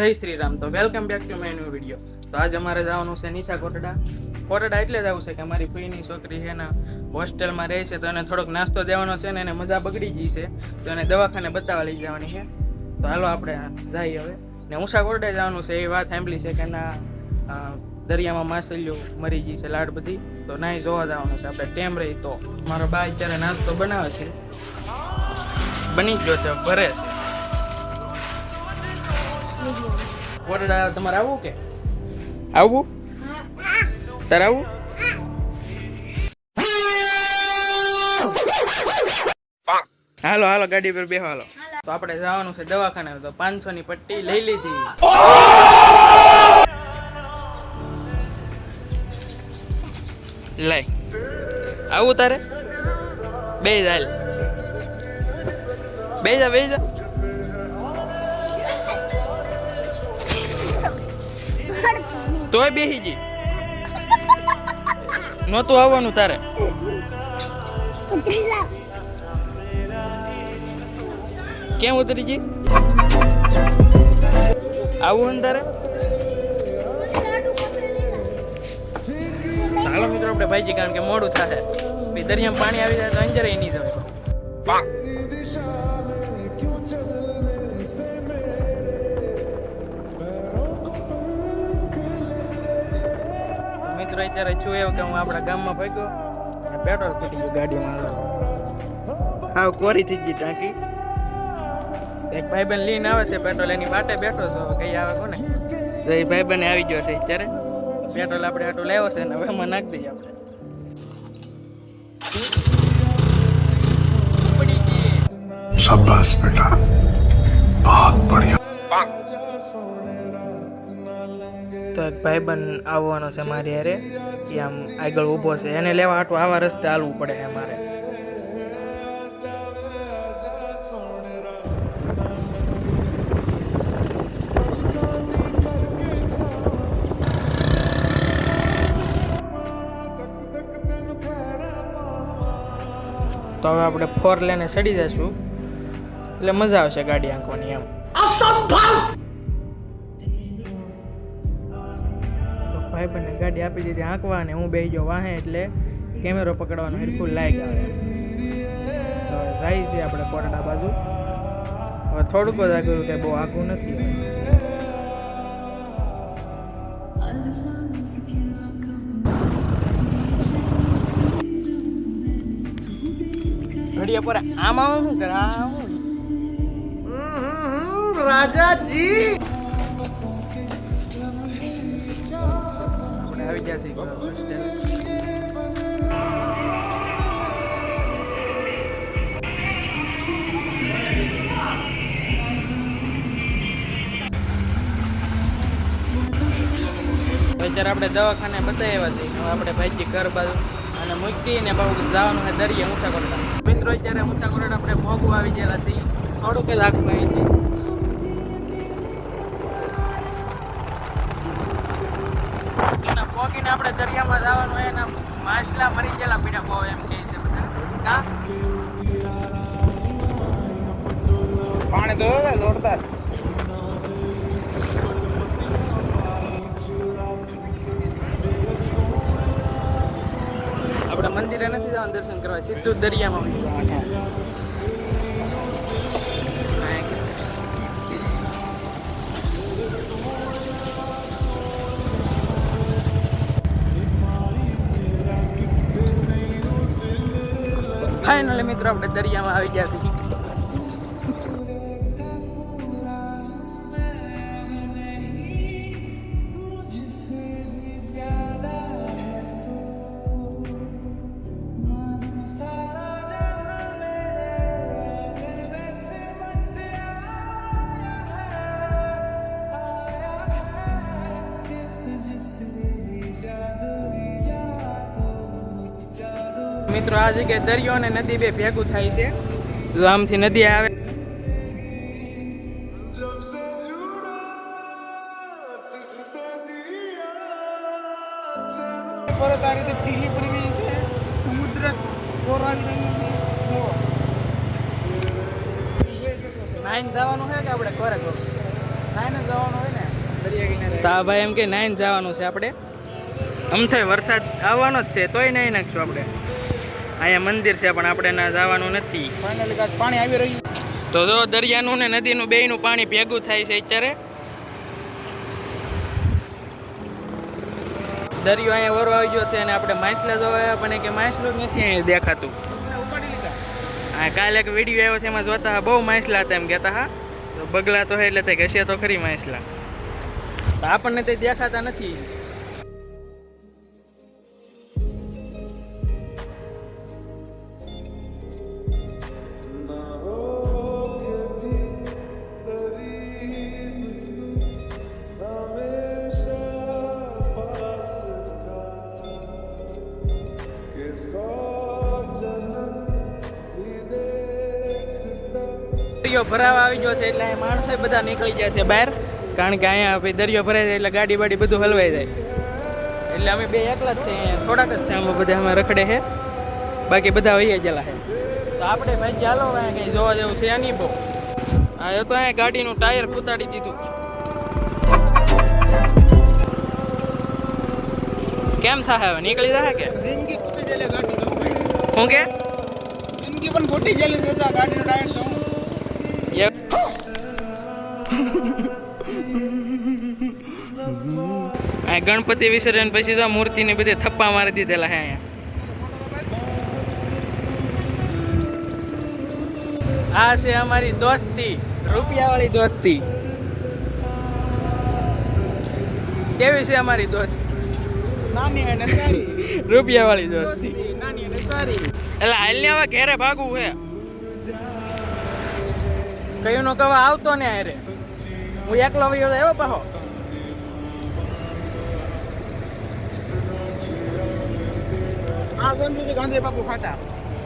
જય શ્રી રામ. તો welcome back to my new video તો આજે અમારે જવાનું છે નીચા કોટડા. કોટડા એટલે જ આવું છે કે અમારી ફઈની છોકરી છે ને હોસ્ટેલમાં રહે છે, તો એને થોડોક નાસ્તો દેવાનો છે ને એને મજા બગડી ગઈ છે. તો એને દવાખાને બતાવવા લઈ જવાની છે. તો હાલો આપણે જઈએ હવે. ને ઊંચા કોટડા જવાનું છે, એ વાત સાંભળી છે કે એના દરિયામાં માછલીઓ મરી ગઈ છે લાડ બધી. તો ના જોવા જવાનું છે. આપણે ટેમ રહી તો. મારો બા અત્યારે નાસ્તો બનાવે છે. બની ગયો છે, ભરે છે. કોટડા તમારે આવવું કે? આવવું? તારે આવવું? હાલો હાલો ગાડી પર બેહો હાલો. તો આપણે જવાનું છે દવાખાને તો પાંચસો ની પટ્ટી લઈ લીધી. લઈ. આવું તારે? બે હાલ. બે જા બે જા. તોય બેહી જી. નહોતું આવવાનું તારે. કેમ ઉતરી જી આવું ને તારે? મિત્રો, આપણે ભાઈજી, કારણ કે મોડું થશે દરિયામાં પાણી આવી જાય તો અંજર નહીં જવાય. મિત્રો અત્યારે છું એવું કે હું આપણા ગામમાં ભાગ્યો પેટ્રોલ ખૂટી ગયું ગાડીમાં હાવ કોરી થઈ ગઈ ટાંકી એક ભાઈબંધ લઈને આવે છે પેટ્રોલ એની વાટે બેઠો છો કઈ આવે કોને તો એ ભાઈબંધ આવી ગયો છે અત્યારે પેટ્રોલ આપણે આટલું લાવ્યો છે ને હવે એમાં નાખી દઈએ આપણે પડી ગઈ शाबाश बेटा बहुत बढ़िया તો એક ભાઈબંધ આવવાનો છે મારી હારે. એ આમ આગળ ઊભો છે. એને લેવા આટો આવા રસ્તે હાલવું પડે છે મારે. તો હવે આપણે ફોર લેને ચડી જઈશું. એટલે મજા આવશે ગાડી આંકવાની એમ. તો ભાઈ પણ ગાડી આપી દીધી આંકવા અને હું બે ગયો વાહે એટલે કેમેરો પકડવાનો હરખું લાઈક આવે. તો જાય છે આપણે કોરડા બાજુ. હવે થોડુંક જ આગળ કે બહુ આઘું નથી. હવે. પર આમાં શું કરે રાજાજી! તો અત્યારે આપણે દવાખાને બતાવ્યા છે આપણે ભાઈજી ઘર બાજુ અને મૂકીને બહુ જવાનું છે દરિયે ઊંચા મિત્રો, અત્યારે ઊંચા કોરડા આપણે ભોગવા આવી ગયેલા છીએ. થોડુંક જ આગળ આવી છે દરિયામાં જવાનું હોય એના માછલા મરી ગયેલા પીડા બહુ એમ કહે છે બધા. પાણી તો જોરદાર. આપણે મંદિરે નથી જવાનું દર્શન કરવા, સીધું દરિયામાં મિત્રો આપણે દરિયામાં આવી ગયા છીએ. મિત્રો આ જગ્યાએ દરિયો અને નદી બે ભેગું થાય છે. જો આમથી નદી આવે. પરત આ રીતે ઢીલી પડી છે. સમુદ્ર કોરાવી રહ્યું છે નાઈન જવાનું છે કે આપણે કોરે કોરે નાઈને જવાનું હોય ને? તો ભાઈ એમ કે નાઈન જવાનું છે આપણે. અમથે વરસાદ આવવાનો જ છે તોય નહીં નાખશું આપણે. અહીંયા મંદિર છે પણ આપણે ના જવાનું નથી. પાણી આવી રહ્યું. તો જો દરિયાનું ને નદીનું બેયનું પાણી ભેગું થાય છે અત્યારે. દરિયો અહીંયા વરો આવી ગયો છે અને આપણે માછલા જોવા આવ્યા પણ કે માછલું નથી અહીંયા દેખાતું. હા કાલે એક વીડિયો આવ્યો છે એમાં જોતા હા બહુ માછલા હતા એમ કહેતા હા. તો બગલા તો હે એટલે તે ઘસે તો ખરી માછલા. આપણને તે દેખાતા નથી. દરિયો ભરાવા આવી ગયો છે એટલે માણસો બધા નીકળી જાય છે બહાર. કારણ કે અહીંયા ભાઈ દરિયો ભરાઈ જાય એટલે ગાડી બાડી બધું હલવાઈ જાય. એટલે અમે બે એકલા જ છે અહીંયા. થોડાક જ છે અમે બધા અમે રખડે છે. બાકી બધા વહી ગયેલા છે. તો આપણે ભાઈ ચાલો અહીંયા કંઈ જોવા જેવું છે નહીં બહુ. હા એ તો અહીંયા ગાડીનું ટાયર કૂતાડી દીધું. કેમ થાય હવે? નીકળી જાય કે? જિંદગી ખૂટી ગાડી શું કે? જિંદગી પણ ખૂટી ચાલે ગાડીનું ટાયર જવું ગણપતિ વિસર્જન પછી તો મૂર્તિને બધે થપ્પા મારી દીધેલા હે અહીંયા. આ છે અમારી દોસ્તી રૂપિયાવાળી દોસ્તી. કેવી છે અમારી દોસ્તી? નાની અને સારી. રૂપિયાવાળી દોસ્તી. નાની અને સારી. એટલે હાલને હવે ઘેરે ભાગવું છે કયું નો કવા આવતો ને અરે હું એકલો વયો એવો પાહો. આ સમજી ગાંધી બાપુ ફાટા.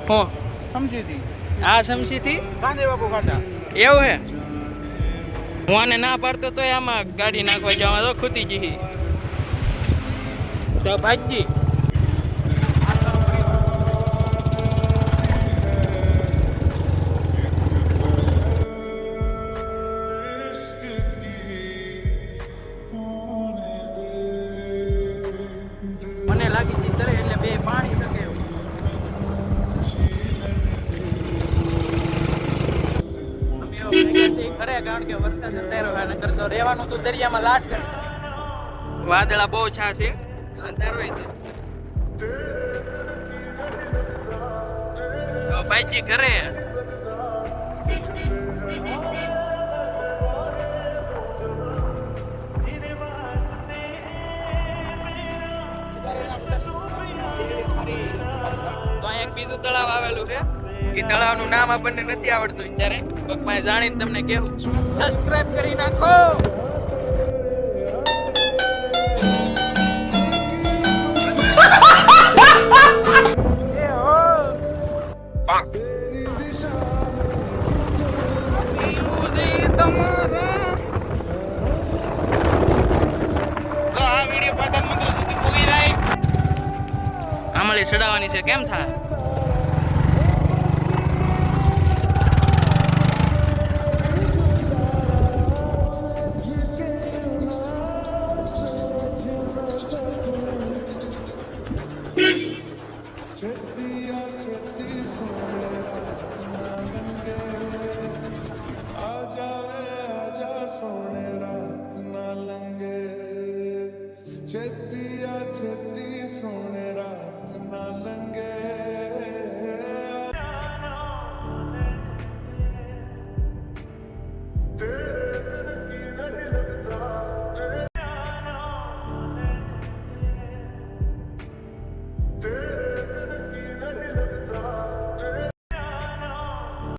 હો. સમજી હતી આ સમસીથી ગાંધી બાપુ ફાટા. એવું હે? હું આને ના પાડતો તોય આમાં ગાડી નાખવા જવા તો ખૂતી જઈ તો ભાજી રહેવાનું તો દરિયામાં લાટ વાદળા બહુ છા છે અંધારો છે. તો ભાઈજી ઘરે. તો એક બીજું તળાવ આવેલું છે. એ તળાવનું નામ આપણને નથી આવડતું ત્યારે પગમાં જાણીને તમને કેવું સબસ્ક્રાઇબ કરી નાખો. એ આ વીડિયો પ્રધાનમંત્રી સુધી પૂરી આમળી ચડાવવાની છે કેમ થાય?